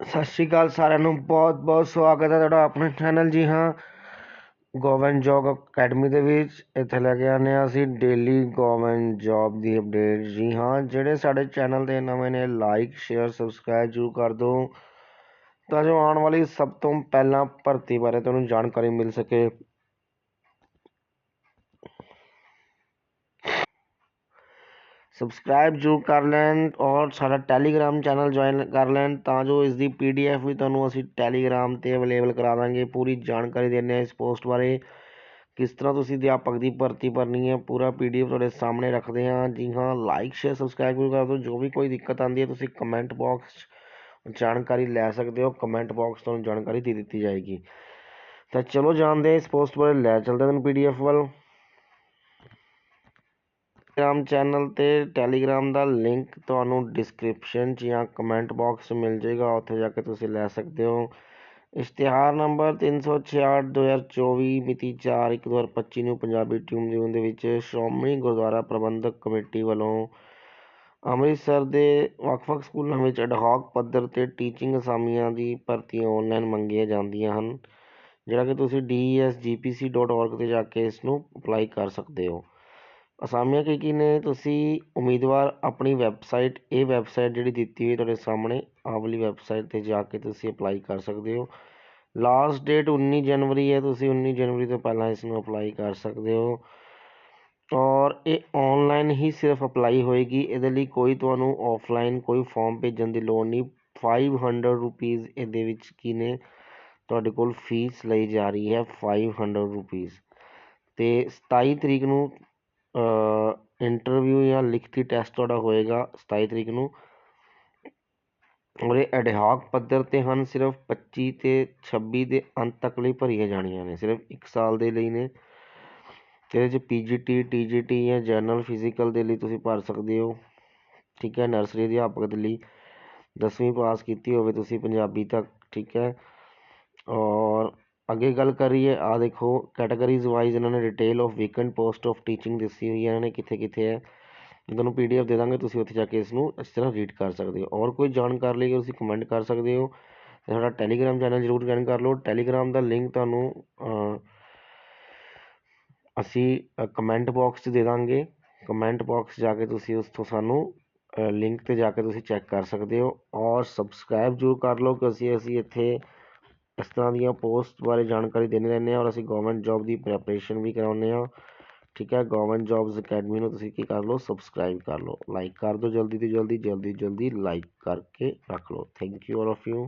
ਸਤਿ ਸ਼੍ਰੀ ਅਕਾਲ ਸਾਰਿਆਂ ਨੂੰ, ਬਹੁਤ ਬਹੁਤ ਸਵਾਗਤ ਹੈ ਤੁਹਾਡਾ ਆਪਣੇ ਚੈਨਲ ਜੀ, ਹਾਂ। ਗਵਰਨਮੈਂਟ ਜੋਬ ਅਕੈਡਮੀ ਦੇ ਵਿੱਚ ਇੱਥੇ ਲੈ ਕੇ ਆਉਂਦੇ ਹਾਂ ਅਸੀਂ ਡੇਲੀ ਗਵਰਨਮੈਂਟ ਜੋਬ ਦੀ ਅਪਡੇਟ ਜੀ, ਹਾਂ। ਜਿਹੜੇ ਸਾਡੇ ਚੈਨਲ ਦੇ ਨਵੇਂ ਨੇ ਲਾਈਕ ਸ਼ੇਅਰ ਸਬਸਕ੍ਰਾਈਬ ਜ਼ਰੂਰ ਕਰ ਦਿਓ। ਤਾਂ ਜੋ ਆਉਣ ਵਾਲੀ ਸਭ ਤੋਂ ਪਹਿਲਾਂ ਭਰਤੀ ਬਾਰੇ ਤੁਹਾਨੂੰ ਜਾਣਕਾਰੀ ਮਿਲ ਸਕੇ। ਸਬਸਕ੍ਰਾਈਬ ਜ਼ਰੂਰ ਕਰ ਲੈਣ ਔਰ ਸਾਡਾ ਟੈਲੀਗ੍ਰਾਮ ਚੈਨਲ ਜੁਆਇਨ ਕਰ ਲੈਣ ਤਾਂ ਜੋ ਇਸ ਦੀ ਪੀਡੀਐਫ ਵੀ ਤੁਹਾਨੂੰ ਅਸੀਂ ਟੈਲੀਗ੍ਰਾਮ ਤੇ ਅਵੇਲੇਬਲ ਕਰਾ ਦਾਂਗੇ ਪੂਰੀ ਜਾਣਕਾਰੀ ਦਿੰਦੇ ਹਾਂ ਇਸ ਪੋਸਟ ਬਾਰੇ ਕਿਸ ਤਰ੍ਹਾਂ ਤੁਸੀਂ ਅਧਿਆਪਕ ਦੀ ਭਰਤੀ ਭਰਨੀ ਹੈ ਪੂਰਾ ਪੀਡੀਐਫ ਤੁਹਾਡੇ ਸਾਹਮਣੇ ਰੱਖਦੇ ਹਾਂ ਜੀ ਹਾਂ ਲਾਈਕ ਸ਼ੇਅਰ ਸਬਸਕ੍ਰਾਈਬ ਜ਼ਰੂਰ ਕਰ ਦਿਓ ਜੋ ਵੀ ਕੋਈ ਦਿੱਕਤ ਆਉਂਦੀ ਹੈ ਤੁਸੀਂ ਕਮੈਂਟ ਬਾਕਸ ਜਾਣਕਾਰੀ ਲੈ ਸਕਦੇ ਹੋ ਕਮੈਂਟ ਬਾਕਸ ਤੁਹਾਨੂੰ ਜਾਣਕਾਰੀ ਦੇ ਦਿੱਤੀ ਜਾਏਗੀ ਤਾਂ ਚਲੋ ਜਾਣਦੇ ਹਾਂ ਇਸ ਪੋਸਟ ਬਾਰੇ ਲੈ ਚੱਲਦੇ ਹਾਂ ਪੀਡੀਐਫ ਵੱਲ ਟੈਲੀਗ੍ਰਾਮ ਚੈਨਲ ਤੇ ਟੈਲੀਗ੍ਰਾਮ ਦਾ ਲਿੰਕ ਤੁਹਾਨੂੰ ਡਿਸਕ੍ਰਿਪਸ਼ਨ 'ਚ ਜਾਂ ਕਮੈਂਟ ਬਾਕਸ 'ਚ ਮਿਲ ਜਾਵੇਗਾ ਉੱਥੇ ਜਾ ਕੇ ਤੁਸੀਂ ਲੈ ਸਕਦੇ ਹੋ। ਇਸ਼ਤਿਹਾਰ ਨੰਬਰ 366 2024 ਮਿਤੀ 4/1/2025 ਨੂੰ ਪੰਜਾਬੀ ਟ੍ਰਿਬਿਊਨ ਦੇ ਵਿੱਚ ਸ਼੍ਰੋਮਣੀ ਗੁਰਦੁਆਰਾ ਪ੍ਰਬੰਧਕ ਕਮੇਟੀ ਵੱਲੋਂ ਅੰਮ੍ਰਿਤਸਰ ਦੇ ਵੱਖ-ਵੱਖ ਸਕੂਲਾਂ ਵਿੱਚ ਅਡਹੌਕ ਪੱਧਰ ਤੇ ਟੀਚਿੰਗ ਅਸਾਮੀਆਂ ਦੀ ਭਰਤੀ ਔਨਲਾਈਨ ਮੰਗੀਆਂ ਜਾਂਦੀਆਂ ਹਨ, ਜਿਹੜਾ ਕਿ ਤੁਸੀਂ ਡੀ ਐਸ ਜੀ ਪੀ ਸੀ ਡੋਟ ਔਰਗ ਤੇ ਜਾ ਕੇ ਇਸ ਨੂੰ ਅਪਲਾਈ ਕਰ ਸਕਦੇ ਹੋ। ਅਸਾਮੀਆਂ ਕੀ ਕੀ ਨੇ? ਤੁਸੀਂ ਉਮੀਦਵਾਰ ਆਪਣੀ ਵੈਬਸਾਈਟ, ਇਹ ਵੈਬਸਾਈਟ ਜਿਹੜੀ ਦਿੱਤੀ ਹੋਈ ਤੁਹਾਡੇ ਸਾਹਮਣੇ ਆਹ ਵਾਲੀ ਵੈਬਸਾਈਟ ਤੇ ਜਾ ਕੇ ਤੁਸੀਂ ਅਪਲਾਈ ਕਰ ਸਕਦੇ ਹੋ। ਲਾਸਟ ਡੇਟ 19 ਜਨਵਰੀ ਹੈ, ਤੁਸੀਂ 19 ਜਨਵਰੀ ਤੋਂ ਪਹਿਲਾਂ ਇਸਨੂੰ ਅਪਲਾਈ ਕਰ ਸਕਦੇ ਹੋ। ਔਰ ਇਹ ਔਨਲਾਈਨ ਹੀ ਸਿਰਫ ਅਪਲਾਈ ਹੋਏਗੀ। ਇਹਦੇ ਲਈ ਕੋਈ ਤੁਹਾਨੂੰ ਔਫਲਾਈਨ ਕੋਈ ਫੋਮ ਭੇਜਣ ਦੀ ਲੋੜ ਨਹੀਂ। ਫਾਈਵ ਹੰਡਰਡ ਰੁਪੀਜ਼ ਇਹਦੇ ਵਿੱਚ ਕੀ ਨੇ? ਤੁਹਾਡੇ ਕੋਲ ਫੀਸ ਲਈ ਜਾ ਰਹੀ ਹੈ ਫਾਈਵ ਹੰਡਰਡ ਰੁਪੀਜ਼ ਅਤੇ ਸਤਾਈ ਤਰੀਕ ਨੂੰ ਇੰਟਰਵਿਊ ਜਾਂ ਲਿਖਤੀ ਟੈਸਟ ਤੁਹਾਡਾ ਹੋਏਗਾ 27 ਤਰੀਕ ਨੂੰ। ਔਰ ਇਹ ਐਡਹੌਕ ਪੱਧਰ ਤੇ ਹਨ, ਸਿਰਫ ਪੱਚੀ ਅਤੇ ਛੱਬੀ ਦੇ ਅੰਤ ਤੱਕ ਲਈ ਭਰੀਆਂ ਜਾਣੀਆਂ ਨੇ, ਸਿਰਫ ਇੱਕ ਸਾਲ ਦੇ ਲਈ ਨੇ। ਤੇ ਇਹਦੇ 'ਚ ਪੀ ਜੀ ਟੀ ਜੀ ਟੀ ਜਾਂ ਜਨਰਲ ਫਿਜ਼ੀਕਲ ਦੇ ਲਈ ਤੁਸੀਂ ਭਰ ਸਕਦੇ ਹੋ। ਠੀਕ ਹੈ ਨਰਸਰੀ ਅਧਿਆਪਕ ਦੇ ਲਈ ਦਸਵੀਂ ਪਾਸ ਕੀਤੀ ਹੋਵੇ ਤੁਸੀਂ ਪੰਜਾਬੀ ਤੱਕ, ਠੀਕ ਹੈ। ਔਰ ਅੱਗੇ ਗੱਲ ਕਰੀਏ ਆਹ ਦੇਖੋ ਕੈਟਾਗਰੀਜ਼ ਵਾਈਜ਼ ਇਹਨਾਂ ਨੇ detail of weekend post of teaching ਦੱਸੀ ਹੋਈ ਹੈ, ਇਹਨਾਂ ਨੇ ਕਿੱਥੇ ਕਿੱਥੇ ਹੈ। ਤੁਹਾਨੂੰ ਪੀ ਡੀ ਪੀਡੀਐਫ ਦੇ ਦਾਂਗੇ, ਤੁਸੀਂ ਉੱਥੇ ਜਾ ਕੇ ਇਸ ਨੂੰ ਇਸ ਤਰ੍ਹਾਂ ਰੀਡ ਕਰ ਸਕਦੇ ਹੋ। ਔਰ ਕੋਈ ਜਾਣਕਾਰੀ ਲਈ ਤੁਸੀਂ ਕਮੈਂਟ ਕਰ ਸਕਦੇ ਹੋ ਅਤੇ ਸਾਡਾ ਟੈਲੀਗ੍ਰਾਮ ਚੈਨਲ ਜ਼ਰੂਰ ਜੁਆਇਨ ਕਰ ਲਓ। ਟੈਲੀਗ੍ਰਾਮ ਦਾ ਲਿੰਕ ਤੁਹਾਨੂੰ ਅਸੀਂ ਕਮੈਂਟ ਬਾਕਸ 'ਚ ਦੇ ਦਾਂਗੇ। ਕਮੈਂਟ ਬਾਕਸ ਜਾ ਕੇ ਤੁਸੀਂ ਉਸ ਤੋਂ ਸਾਨੂੰ ਲਿੰਕ ਤੇ ਜਾ ਕੇ ਤੁਸੀਂ ਚੈੱਕ ਕਰ ਸਕਦੇ ਹੋ। ਔਰ ਸਬਸਕ੍ਰਾਈਬ ਜ਼ਰੂਰ ਕਰ ਲਓ ਕਿ ਅਸੀਂ ਅਸੀਂ ਇੱਥੇ ਇਸ ਤਰ੍ਹਾਂ ਦੀਆਂ ਪੋਸਟ ਬਾਰੇ ਜਾਣਕਾਰੀ ਦਿੰਦੇ ਰਹਿੰਦੇ ਹਾਂ ਔਰ ਅਸੀਂ ਗੌਰਮੈਂਟ ਜੋਬ ਦੀ ਪ੍ਰੈਪਰੇਸ਼ਨ ਵੀ ਕਰਾਉਂਦੇ ਹਾਂ। ਠੀਕ ਹੈ ਗੌਰਮੈਂਟ ਜੋਬਸ ਅਕੈਡਮੀ ਨੂੰ ਤੁਸੀਂ ਕੀ ਕਰ ਲਓ ਸਬਸਕ੍ਰਾਈਬ ਕਰ ਲਓ ਲਾਈਕ ਕਰ ਦਿਓ ਜਲਦੀ ਤੋਂ ਜਲਦੀ ਜਲਦੀ ਤੋਂ ਜਲਦੀ ਲਾਈਕ ਕਰਕੇ ਰੱਖ ਲਓ। Thank you all of you